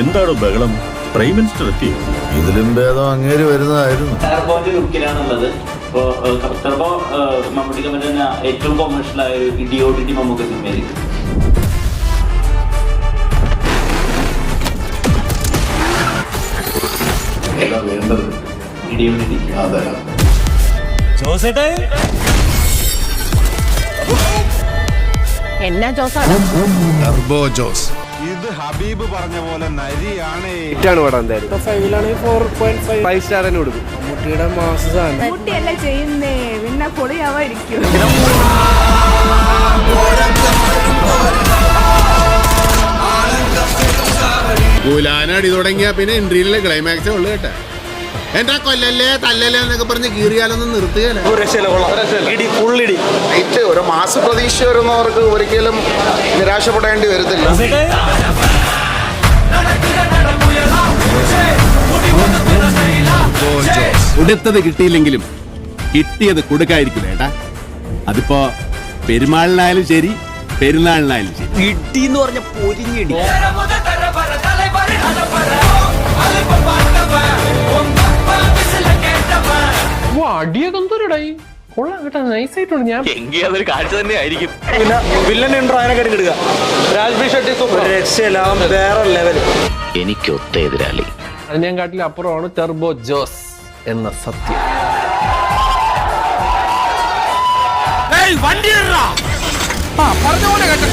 എന്താണോ ബഹളം? Prime minister എത്തി. ഇതിലും ഭേദം അങ്ങേര് വരുന്നതായിരുന്നു. ലുക്കിലാണുള്ളത് ടർബോ മമ്മൂട്ടി കമ്പനി തന്നെ ഏറ്റവും കൊമേഴ്ഷ്യൽ ആയ ഒരു മമ്മൂക്ക സിനിമയായിരിക്കും വേണ്ടത്? എന്നാ ജോസാ? ടർബോ ജോസ്. ഇത് ഹബീബ് പറഞ്ഞ പോലെ നരിയാണേ. ഫൈവ് സ്റ്റാർ തന്നെ കൊടുക്കും. മുട്ടിയുടെ കുട്ടിയല്ല ചെയ്യുന്നേ. പിന്നെ പൊളിയാവായിരിക്കും. ഗുലാനടി തുടങ്ങിയ പിന്നെ എൻട്രിയിലെ ക്ലൈമാക്സേ ഉള്ളു കേട്ടാ. എന്താ കൊല്ലല്ലേ തല്ലല്ലേ എന്നൊക്കെ പറഞ്ഞ് കീറിയാലൊന്നും നിർത്തുകയല്ല നൈറ്റ് ഒരു മാസ പ്രതീക്ഷ വരുന്നവർക്ക് ഒരിക്കലും നിരാശപ്പെടേണ്ടി വരത്തില്ല. കൊടുത്തത് കിട്ടിയില്ലെങ്കിലും കിട്ടിയത് കൊടുക്കായിരിക്കും ഏട്ടാ. അതിപ്പോ പെരുമാളിനായാലും ശരി പെരുന്നാളിനായാലും ശരി. ഇടിന്ന് പറഞ്ഞ പൊരിഞ്ഞിടി. അടിയൊക്കെ എന്തോരടായി കൊള്ളാം കേട്ടോ നൈസ് ആയിട്ടുണ്ട് ഞാൻ. എങ്കിൽ അതൊരു കാഴ്ച തന്നെ ആയിരിക്കും. പിന്നെ വില്ലൻ ഉണ്ടോ അതിനെ കിടുക രാജ്ബി ഷെട്ടി സൂപ്പർ രക്ഷയില്ല വേറെ ലെവൽ എനിക്കൊത്ത എതിരാളി. കാട്ടിൽ അപ്പുറമാണ് ടെർബോ ജോസ് എന്ന സത്യം. വണ്ടി പറഞ്ഞ പോലെ കേട്ടോ.